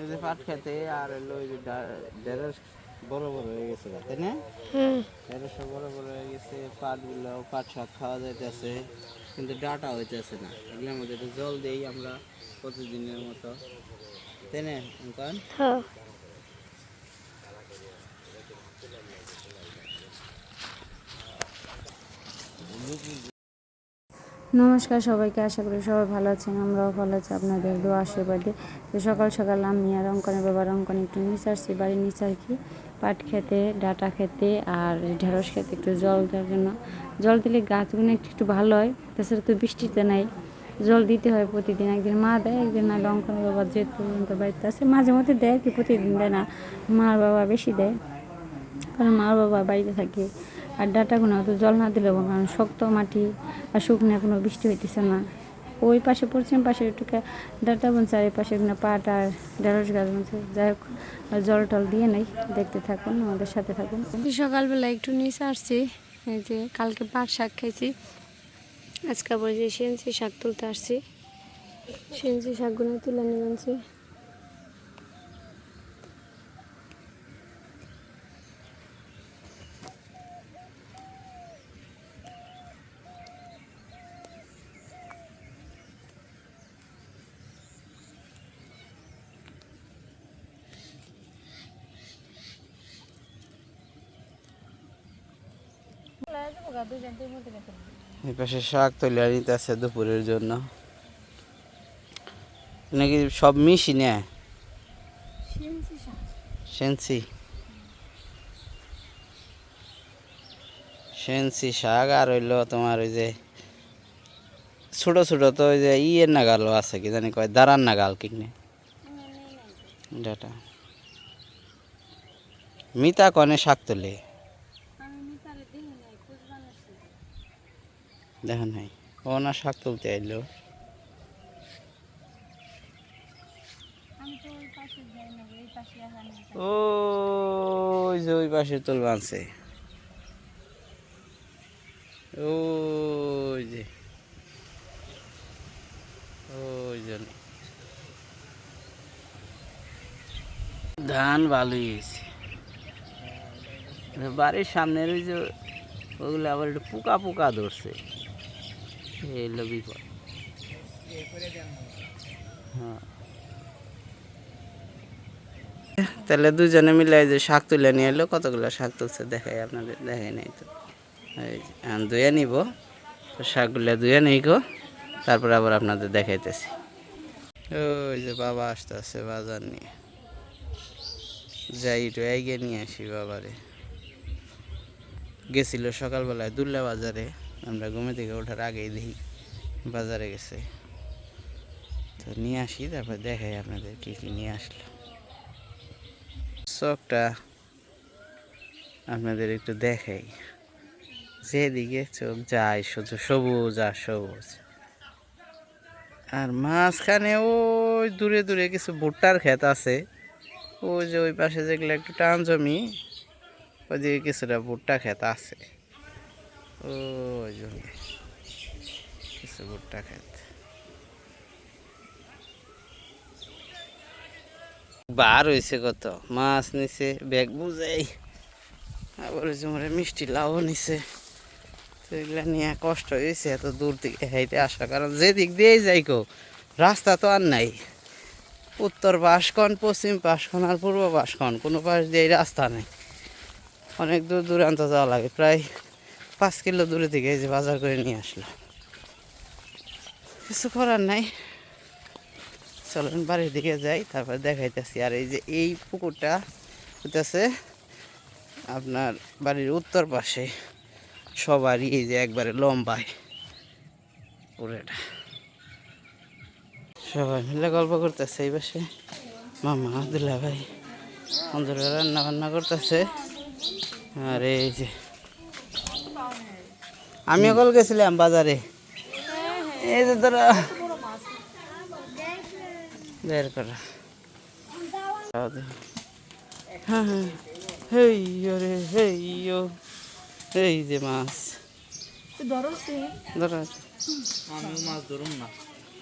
এই যে পাট খেতে আর হলো ওই যে ঢেঁড়স বড় বড় হয়ে গেছে তাই না? ঢেঁড়স বড় বড় হয়ে গেছে পাটগুলো পাট শাক খাওয়া যাইতেছে কিন্তু ডাটা হইতেছে না। এগুলোর মধ্যে একটু জল দেই আমরা প্রতিদিনের মতো। তাই না অঙ্কন? হ্যাঁ। নমস্কার সবাইকে, আশা করি সবাই ভালো আছেন, আমরাও ভালো আছি, আপনাদের দোয়া আশীর্বাদে। তো সকাল সকাল আমি আর অঙ্কনের বাবার অঙ্কন একটু নিচে আসছি, বাড়ির কি। পাট খেতে, ডাটা খেতে আর ঢেঁড়স খেতে একটু জল দেওয়ার জন্য। জল দিলে গাছগুলো একটু একটু ভালো হয়, তাছাড়া তো বৃষ্টিতে নাই। জল দিতে হয় প্রতিদিন, একদিন মা দেয়, একদিন না অঙ্কনের বাবা যেহেতু পর্যন্ত বাড়িতে আছে, মাঝে মধ্যে দেয় কি, প্রতিদিন দেয় না। মার বাবা বেশি দেয়, কারণ মা বাবা বাড়িতে থাকে। আর ডাটাগুলো তো জল না হবে, কারণ শক্ত মাটি আর শুকনো কোনো বৃষ্টি হইতেছে না। ওই পাশে পশ্চিম পাশে একটু ডাটা বনছে আর এই পাশে পাট আর ঢেঁড়স গাছ বনছে। যাই হোক জল টল দিয়ে নেই দেখতে থাকুন আমাদের সাথে থাকুন। সকালবেলা একটু নিচে আসছি এই যে কালকে পাট শাক খাইছি। আজকে আবার যে সেঞ্চি শাক তুলতে আসছি সেঞ্চি শাকগুলো তুলে নিয়ে আনছি। এই পাশে শাক তুলে নিতে আছে দুপুরের জন্য। নাকি সব মিশি না? সেন্সি সেন্সি শাক আর হইল তোমার ওই যে ছোট ছোট তো ওই যে ইয়ের নাগালও আছে কি জানি কয় দাঁড়ান নাগাল কিনে? ডাটা মিতা কনে শাক তোলে? দেখেন নাই ও না শাক তুলতে আইলো। ওই যে ওই পাশে ওই যে ওই জন্য ধান ভালোই হয়েছে। বাড়ির সামনের ওই যে ওগুলো আবার একটু পোকা পোকা ধরছে। এই হলো বিপদ হ্যাঁ। তাহলে দুজনে মিলে যে শাক তুলে নিয়ে এলো, কতগুলো শাক তুলছে দেখাই আপনাদের, দেখাই নাই তো। ধুয়ে নিব শাকগুলো ধুয়ে নিই গো, তারপর আবার আপনাদের দেখাইতেছি। ওই যে বাবা আসতে আসছে বাজার নিয়ে। যাই একটু এগিয়ে নিয়ে আসি বাবারে। গেছিল সকালবেলায় দুল্লা বাজারে। আমরা ঘুমে থেকে ওঠার আগেই দেখি বাজারে গেছে। তো নিয়ে আসি, তারপর দেখাই আপনাদের কি কি নিয়ে আসলো। চকটা আপনাদের একটু দেখাই। যেদিকে চোখ যায় শুধু সবুজ আর সবুজ। আর মাঝখানে ওই দূরে দূরে কিছু ভুট্টার ক্ষেত আছে। ওই যে ওই পাশে যেগুলো একটু টান জমি ওইদিকে কিছুটা ভুট্টা ক্ষেত আছে। ওই জমি কিছু ভুট্টা ক্ষেত বার হয়েছে কত? মাছ নিছে, ব্যাগ বুঝাই। আবার যে মোরে মিষ্টি লাউ নিছে। তো এগুলা নিয়ে কষ্ট হয়েছে এত দূর থেকে হাইতে আসা। কারণ যেদিক দিয়েই যাই কো রাস্তা তো আর নাই। উত্তর বাসকন পশ্চিম বাসকন আর পূর্ব বাসকন কোনো পাশ দিয়েই রাস্তা নেই। অনেক দূর দূরান্ত যাওয়া লাগে, প্রায় পাঁচ কিলো দূরে থেকে এই যে বাজার করে নিয়ে আসলো কিছু করার নাই। চলেন বাড়ির দিকে যাই, তারপর দেখাইতেছি। আর এই যে এই পুকুরটা হইতেছে আপনার বাড়ির উত্তর পাশে। সবারই এই যে একবারে লম্বায় পুরোটা সবাই মিলে গল্প করতেছে এই পাশে। মামা দুলা ভাই অন্ধরে রান্না বান্না করতেছে। আর এই যে আমিও অকল গেছিলাম বাজারে। এই যে তোরা বের করা। হ্যাঁ হ্যাঁ। এই যে মাছ।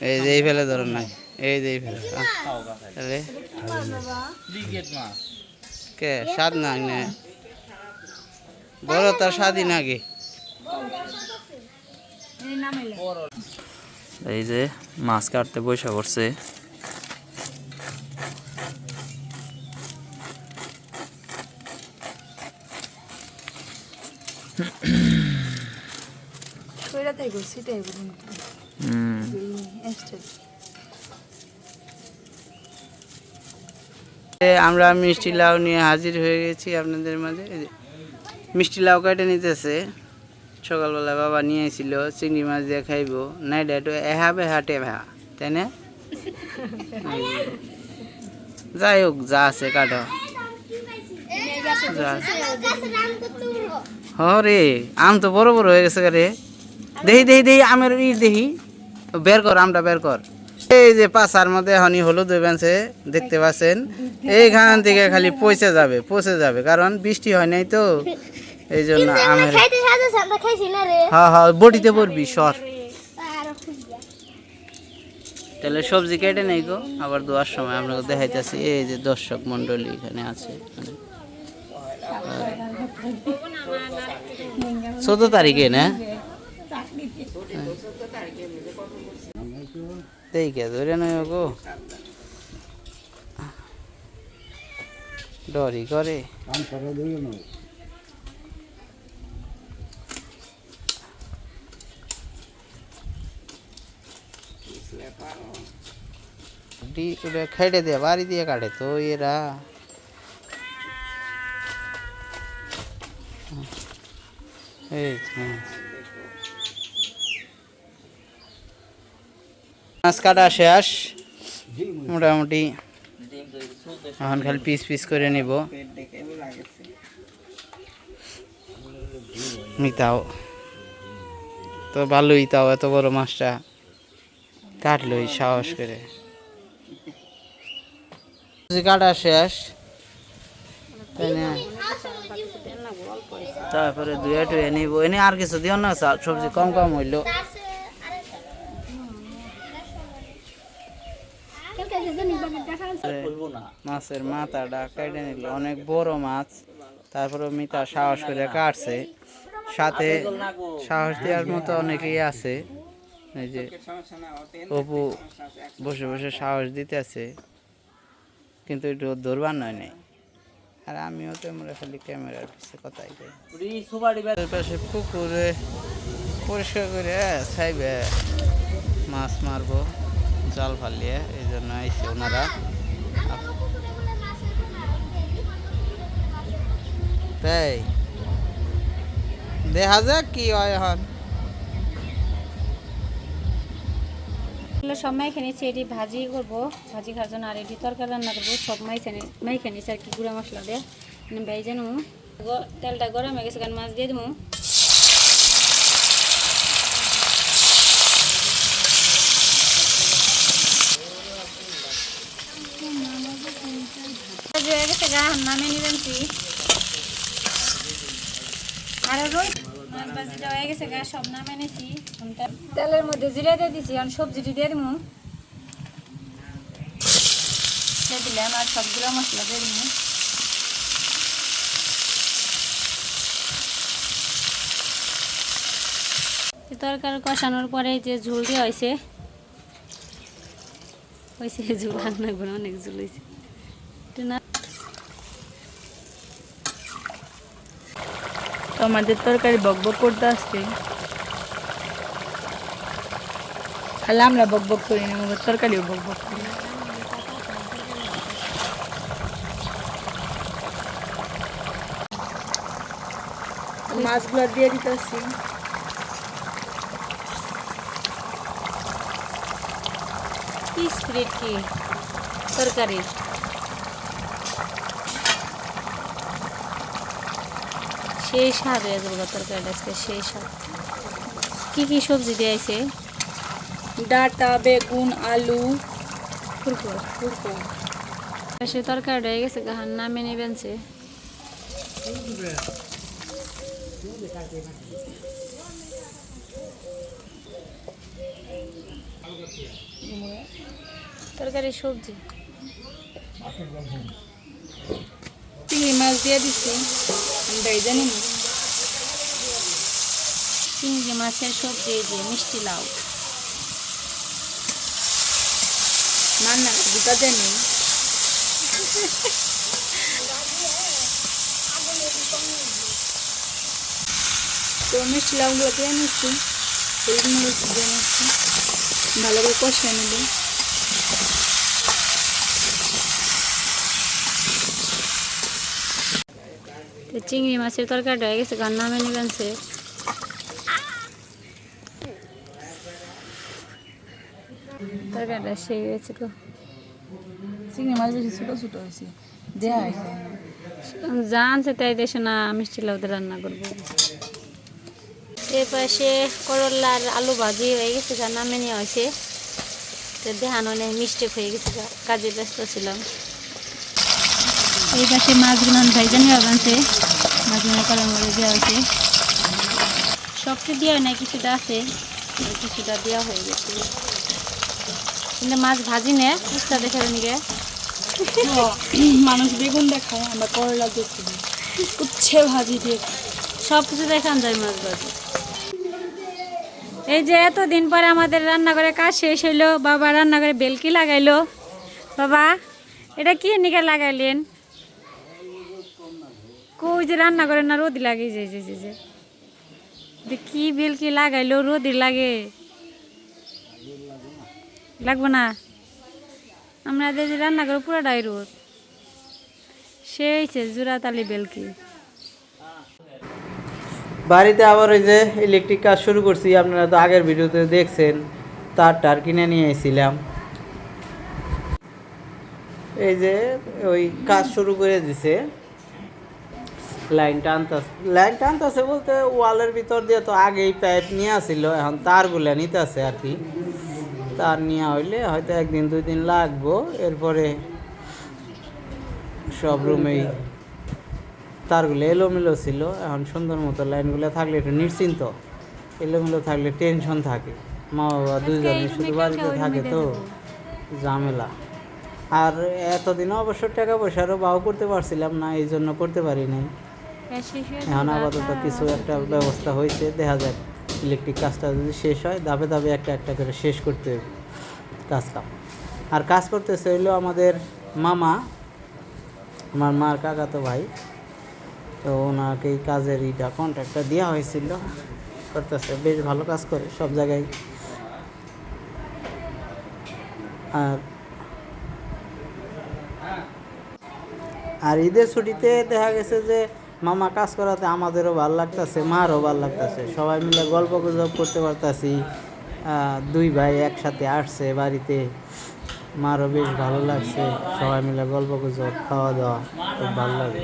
এই যে এই ফেলে ধরুন না এই যে এই ফেলে আহ, তাহলে কে? স্বাদ না নে। বড় তার স্বাধীন আগে। এই যে মাছ কাটতে হুম এ, আমরা মিষ্টি লাউ নিয়ে হাজির হয়ে গেছি আপনাদের মাঝে। এই যে, মিষ্টি লাউ কেটে নিতেছে। সকালবেলা বাবা নিয়ে এসেছিল চিংড়ি মাছ দিয়ে খাইবো। নাই একটু এহা বেহা টেহা তাই না? যাই হোক যা আছে কাটো। যা। হ রে আম তো বড় বড় হয়ে গেছে রে। দেহি দেহি দেহি আমের ই দেহি। বের কর আমটা বের কর। এই যে পাশার মধ্যে হনি হলুদ হইবেনছে দেখতে পাচ্ছেন। এইখান থেকে খালি পচে যাবে পচে যাবে কারণ বৃষ্টি হয় নাই তো। এই জন্য আমের হ্যাঁ হ্যাঁ বটিতে পড়বি সর। তাহলে সবজি কেটে নেই গো আবার দোয়ার সময় আপনাকে দেখাইতেছি এই যে দর্শক মন্ডলী এখানে আছে। চোদ্দ তারিখে না? দেখে ধরে নয় গো। ডরি করে। ডি খেটে দিয়ে বাড়ি দিয়ে কাটে তো এরা। মাছ কাটা শেষ। মোটামুটি এখন খালি পিস পিস করে নিব। মিতাও। তো ভালোই তাও, এত বড় মাছটা কাটলই সাহস করে। সবজি কাটা শেষ তারপরে দুয়ে টুয়ে নিব। এনে আর কিছু দিও না সবজি কম কম হইল। মাছের মাথাটা কেটে নিল। অনেক বড় মাছ। তারপরে মিতা সাহস করে কাটছে। সাথে সাহস দেওয়ার মতো অনেকেই আছে। এই যে অপু বসে বসে সাহস দিতে আছে কিন্তু একটু ধরবার নয় নেই। আর আমিও তো আমরা খালি ক্যামেরার পিছিয়ে কথাই পাশে পুকুরে পরিষ্কার করে ছাইবে, মাছ মারবো, জাল ফালিয়ে, এই জন্য আইসে ওনারা। তাই, দেখা যাক কি হয় এখন। এগুলো সব মাইখে নিচ্ছি এটি ভাজি করব। ভাজি খাওয়ার জন্য আর এটি তরকারি রান্না করব। সব মাইখে মাইখে নিচ্ছি আর কি, গুঁড়া মশলা দিয়ে। বেজে নেব গ- তেলটা গরম হয়ে গেছে, কারণ মাছ দিয়ে দেবো হয়ে গেছে গা নামে নিবেন কি। আর মাছ ভাজিটা হয়ে গেছে গা সব নামে নিছি। তেলের মধ্যে জিরে দিয়ে দিছি আর সবজিটি দিয়ে দিব দিয়ে দিলাম আর সবগুলো মশলা দিয়ে দিব তরকারি কষানোর পরে যে ঝুল দিয়ে হয়েছে হয়েছে ঝুল রান্না করে অনেক ঝুল হয়েছে একটু না তো আমাদের তরকারি বক বক করতে আসছে খালি আমরা বক বক করি না আমাদের তরকারিও বক বক করি মাছগুলো দিয়ে দিতেছি কি স্প্রেড কি তরকারি সেই স্বাদ হয়ে যাব তরকারিটা আজকে সেই স্বাদ কি কি সবজি দিয়েছে ডাটা বেগুন আলু। ফুলকো ফুলকো সে তরকারিটা হয়ে গেছে গাহার নামে নেবেনছে তরকারি সবজি। দিয়ে দিচ্ছি আমরা এই জানি না চিংড়ি মাছের সবজি, এই যে মিষ্টি লাউ। রান্না না বুঝা দেন তো মিষ্টি লাউগুলো দিয়ে নিচ্ছি দিয়ে ভালো করে কষিয়ে নেব। চিংড়ি মাছের তরকারিটা হয়ে গেছে গান নামে নেবেন সে তরকারিটা সেই হয়েছে তো চিংড়ি মাছ বেশি ছোটো ছোটো হয়েছে দেয়া হয়েছে জানছে তাই দেশে না মিষ্টি লাউ দিয়ে রান্না করব। এ পাশে করলার আলু ভাজি হয়ে গেছে গা নামে নেওয়া হয়েছে তো দেখানো নেই মিষ্টি হয়ে গেছে কাজে ব্যস্ত ছিলাম। এই পাশে মাছগুলো ভাইজা নেওয়া মাছগুলো কলম করে দেওয়া হয়েছে। সবটা দেওয়া নাই কিছুটা আছে কিছুটা দেওয়া হয়ে গেছে। কিন্তু মাছ ভাজি নে উস্তা দেখে নিগে মানুষ বেগুন দেখায় আমরা করলা দিয়ে খাই। উচ্ছে ভাজি দিয়ে। সব কিছু দেখান যায় মাছ ভাজি। এই যে এতদিন পরে আমাদের রান্নাঘরে কাজ শেষ হইল বাবা রান্নাঘরে বেলকি লাগাইলো। বাবা এটা কি নিকে লাগাইলেন? কই যে রান্না করে না রোদি লাগে, যে যে যে যে। কি বেলকি লাগাইলো রোদি লাগে। লাগবো না। আমরা যে রান্না করে পুরোটাই রোদ। সেই সে জোড়াতালি বেলকি বাড়িতে আবার ওই যে ইলেকট্রিক কাজ শুরু করছি, আপনারা তো আগের ভিডিওতে দেখছেন, তার টার কিনে নিয়ে এসেছিলাম এই যে ওই কাজ শুরু করে দিছে। লাইন টানতেছে। লাইন টানতেছে বলতে ওয়ালের ভিতর দিয়ে তো আগেই পাইপ নিয়ে আসছিল এখন তারগুলো নিতেছে আর কি। তার নিয়ে হইলে হয়তো একদিন দুই দিন লাগবো এরপরে সব রুমেই তারগুলো এলোমেলো ছিল। এখন সুন্দর মতো লাইনগুলো থাকলে একটু নিশ্চিন্ত। এলোমেলো থাকলে টেনশন থাকে। মা বাবা দুজনে শুধু বাড়িতে থাকে তো ঝামেলা। আর এতদিন অবশ্য টাকা পয়সারও বাও করতে পারছিলাম না এই জন্য করতে পারি নাই। এখন আপাতত কিছু একটা ব্যবস্থা হয়েছে দেখা যাক ইলেকট্রিক কাজটা যদি শেষ হয় ধাপে ধাপে একটা একটা করে শেষ করতে হবে কাজটা আর কাজ করতেছে হইল আমাদের মামা আমার মার কাকাতো ভাই। তো ওনাকে এই কাজের ইটা কন্ট্রাক্টটা দেওয়া হয়েছিল করতেছে বেশ ভালো কাজ করে সব জায়গায়। আর আর ঈদের ছুটিতে দেখা গেছে যে মামা কাজ করাতে আমাদেরও ভালো লাগতেছে মারও ভালো লাগতেছে। সবাই মিলে গল্প গুজব করতে পারতাছি। দুই ভাই একসাথে আসছে বাড়িতে। মারও বেশ ভালো লাগছে। সবাই মিলে গল্প গুজব খাওয়া দাওয়া খুব ভালো লাগে।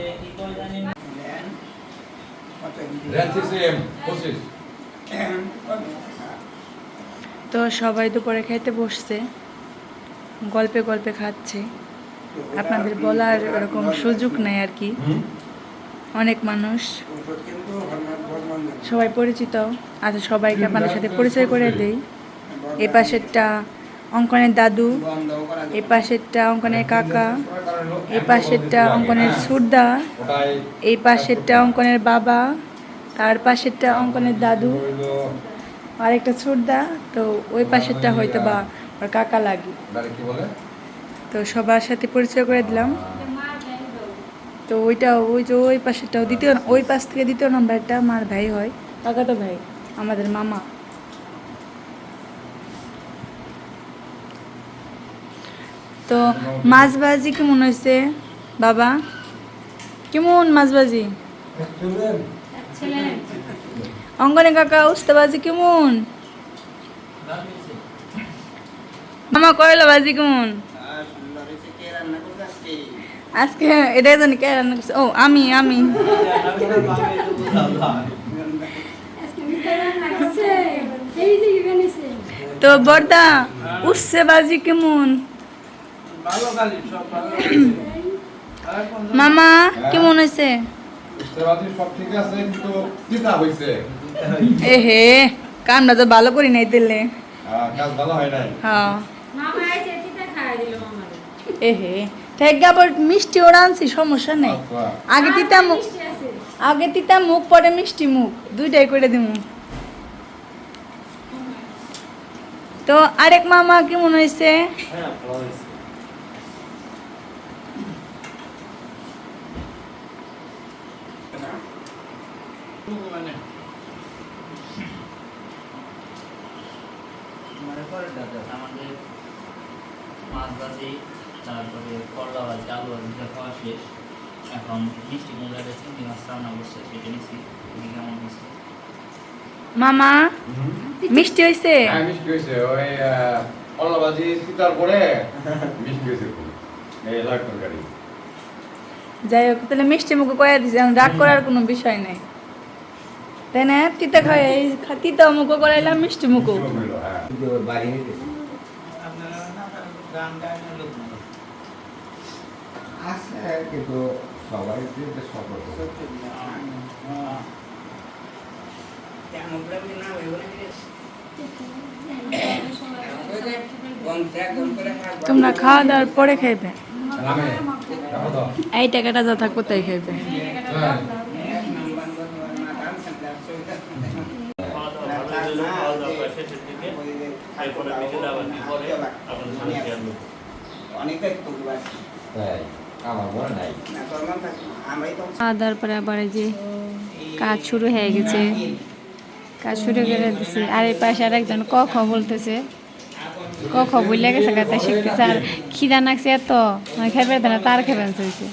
তো সবাই দুপুরে খেতে বসছে। গল্পে গল্পে খাচ্ছে। আপনাদের বলার এরকম সুযোগ নেই আর কি। অনেক মানুষ। সবাই পরিচিত। আচ্ছা সবাইকে আপনাদের সাথে পরিচয় করে দেই। এ পাশেরটা অঙ্কনের দাদু, এ পাশেরটা অঙ্কনের কাকা এই পাশেরটা অঙ্কনের সুরদা এই পাশেরটা অঙ্কনের বাবা, তার পাশেরটা অঙ্কনের দাদু, আর একটা ছোটদা তো ওই পাশেরটা হয়তো বা ওর কাকা লাগে। তো সবার সাথে পরিচয় করে দিলাম। তো ওইটা ওই যে ওই পাশেরটাও দ্বিতীয় ওই পাশ থেকে দ্বিতীয় নম্বরটা আমার ভাই হয়। কাকা তো ভাই? আমাদের মামা। তো মাছ ভাজি কেমন হয়েছে বাবা? কেমন মাছ ভাজি অঙ্গনে কাকা উস্তে বাজি কেমন? মামা কয়লা বাজি কেমন? আজকে এটাই জানি কে রান্না করছে। ও আমি আমি। তো বর্দা উঠছে বাজি কেমন? মামা কেমন হয়েছে? ইস্তেবাদি সব ঠিক আছে কিন্তু তিতা হইছে। এ হে কামটা তো ভালো করি নাই দিলে হয় হ্যাঁ এহে ঠেক আবার মিষ্টি ওরা আনছি সমস্যা নেই। আচ্ছা। আগে তিতা মুখ আগে তিতা মুখ পরে মিষ্টি মুখ। দুইটাই করে দিমু। তো আরেক মামা কেমন হয়েছে? আমাদের মাছ ভাজি। তারপরে করলা ভাজি আলু ভাজি খাওয়া শেষ। এখন মিষ্টি কুমড়া চিংড়ি মাছ রান্না করছে সেটা নিচ্ছি তুমি কেমন হয়েছে মামা মিষ্টি হয়েছে হ্যাঁ, মিষ্টি হয়েছে ওই কল্লাবাজি তিতার পরে মিষ্টি হয়েছে এই লাগ তরকারি। যাই হোক তাহলে মিষ্টি মুখ কয়ে দিছে রাগ করার কোনো বিষয় নেই। তাই না? তিতা খাই এই তিতা মুখো করাইলাম মিষ্টি মুখো। হ্যাঁ। আছে কিন্তু সবাই যে সতর্ক তোমরা খাওয়া দাওয়ার পরে খাইবে। এই টাকাটা খাইবে হ্যাঁ। শেয়ার করব তাই আমার মনে নাই খাওয়া পরে আবার যে কাজ শুরু হয়ে গেছে। কাজ শুরু করে দিছে। আর এই পাশে আর একজন ক খ বলতেছে। ক খ বললে গেছে গাতে শিখতেছে। আর খিদা নাকছে এত মানে খেয়ে না, তার খেয়ে হয়েছে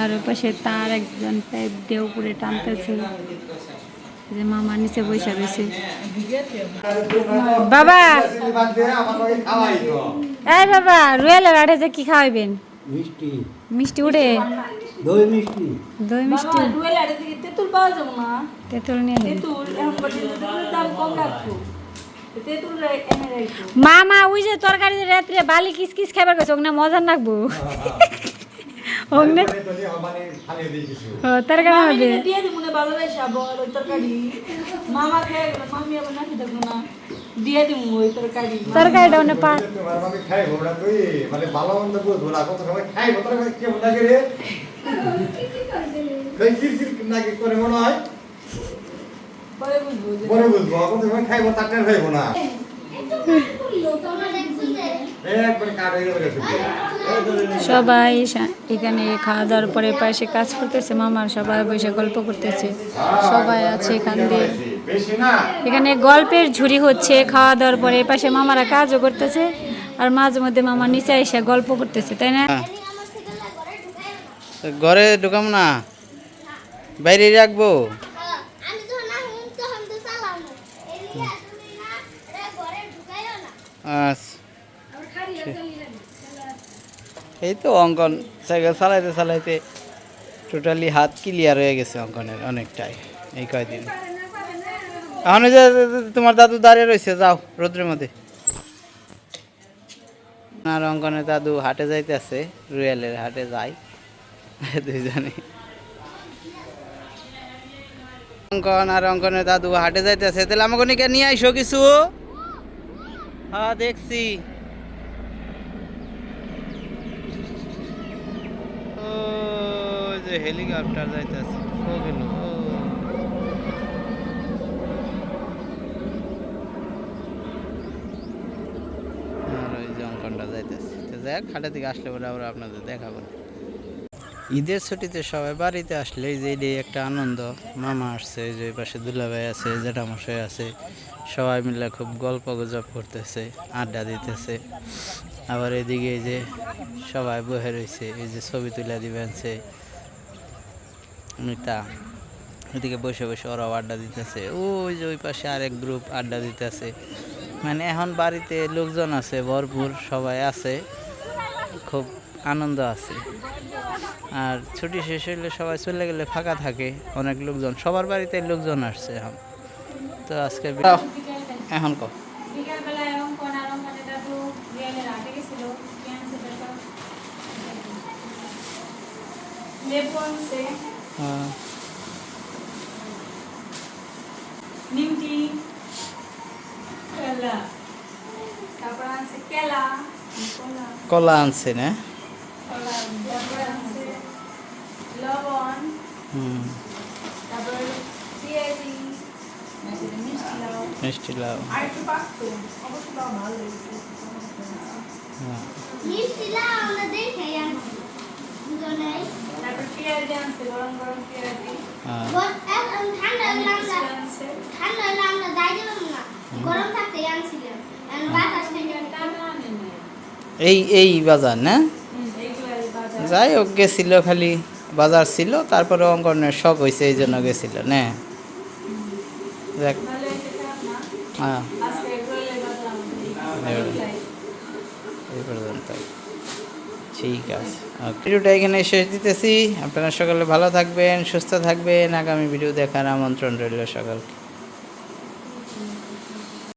আর ওই পাশে তার একজন পাইপ দিয়ে টানতেছে। যে মামা নিচে বসে রয়েছে। বাবা! এই বাবা রুয়েলের আঠে যে কি খাওয়াইবেন? মিষ্টি। মিষ্টি উঠে দই মিষ্টি। দই মিষ্টি। তেঁতুল পাওয়া যাবে না তেঁতুল নিয়ে। তেঁতুল এখন তেঁতুলের দাম কম রাখব। তেঁতুল এনে রাখব। মামা ওই যে তরকারি রাত্রে বালি কিস কিস খাবার গেছে ওখানে মজা লাগবো ওখানে তরকারি হবে। দিয়ে দিব না ভালো লাগে আবার ওই তরকারি। মামা খেয়ে মামি আবার না। দিয়ে দিব ওই তরকারি। তরকারিটা ওখানে পা তোমার না তুই মানে ভালো মন্দ বুঝব না কত সময় খাইবো তোর কাছে কেমন লাগে রে? কই নাকি করে মনে হয়? পরে বুঝব পরে বুঝব কত সময় খাইবো তার টের হইবো না তোমরা দেখছ যে একবার কাট হয়ে যাবে সবাই সা- এখানে খাওয়া দাওয়ার পরে পাশে কাজ করতেছে মামার সবাই বসে গল্প করতেছে। সবাই আছে এখান দিয়ে। এখানে গল্পের ঝুড়ি হচ্ছে খাওয়া দাওয়ার পরে পাশে মামারা কাজও করতেছে আর মাঝে মধ্যে মামা নিচে এসে গল্প করতেছে তাই না? ঘরে ঢুকাইও না তো ঘরে ঢুকাম না বাইরে রাখব। হ্যাঁ, আমি যখন আসব তখন তো চালাম এদিকে তুমি না রে ঘরে ঢুকাইও না আচ্ছা এই তো অঙ্কন সাইকেল চালাইতে চালাইতে টোটালি হাত ক্লিয়ার হয়ে গেছে অঙ্কনের অনেকটাই, এই কয়দিন। এখন যে তোমার দাদু দাঁড়িয়ে রয়েছে, যাও রোদ্রের মধ্যে। আর অঙ্কনের দাদু হাটে যাইতেছে, রুয়েলের হাটে যাই দুইজনে। অঙ্কন আর অঙ্কনের দাদু হাটে যাইতেছে, তাহলে আমাকে নিয়ে আইসো কিছু। হ্যাঁ দেখছি ও যে হেলিকপ্টার যাইতেছে। ও। আর ওই যে যাইতেছে। তো যাই হোক, দিকে আসলে পরে আবার আপনাদের দেখাবো। ঈদের ছুটিতে সবাই বাড়িতে আসলে এই যে এটাই একটা আনন্দ। মামা আসছে এই যে পাশে দুলাভাই আছে জেঠামশাই আছে। সবাই মিলে খুব গল্প গুজব করতেছে আড্ডা দিতেছে। আবার এদিকে এই যে সবাই বহে রয়েছে এই যে ছবি তুলে দিবেন সে মিতা এদিকে বসে বসে ওরাও আড্ডা দিতেছে। ওই যে ওই পাশে আরেক গ্রুপ আড্ডা দিতেছে। মানে এখন বাড়িতে লোকজন আছে ভরপুর সবাই আছে খুব আনন্দ আছে। আর ছুটি শেষ হইলে সবাই চলে গেলে ফাঁকা থাকে অনেক লোকজন সবার বাড়িতে লোকজন আসছে এখন। তো আজকে এখন কো বিকালবেলায় হ্যাঁ নিমকি কলা তারপর আছে কেলা কলা আনছে না কলা তারপর মিষ্টি লাউ মিষ্টি লাউ এই এই বাজার না? যাই হোক গেছিল খালি বাজার ছিল তারপরে অঙ্কনের শখ হয়েছে এই জন্য গেছিল না? হ্যাঁ। এই পর্যন্ত ঠিক আছে। ভিডিওটা এখানে শেষ দিতেছি। আপনারা সকলে ভালো থাকবেন, সুস্থ থাকবেন। আগামী ভিডিও দেখার আমন্ত্রণ রইল সকালকে।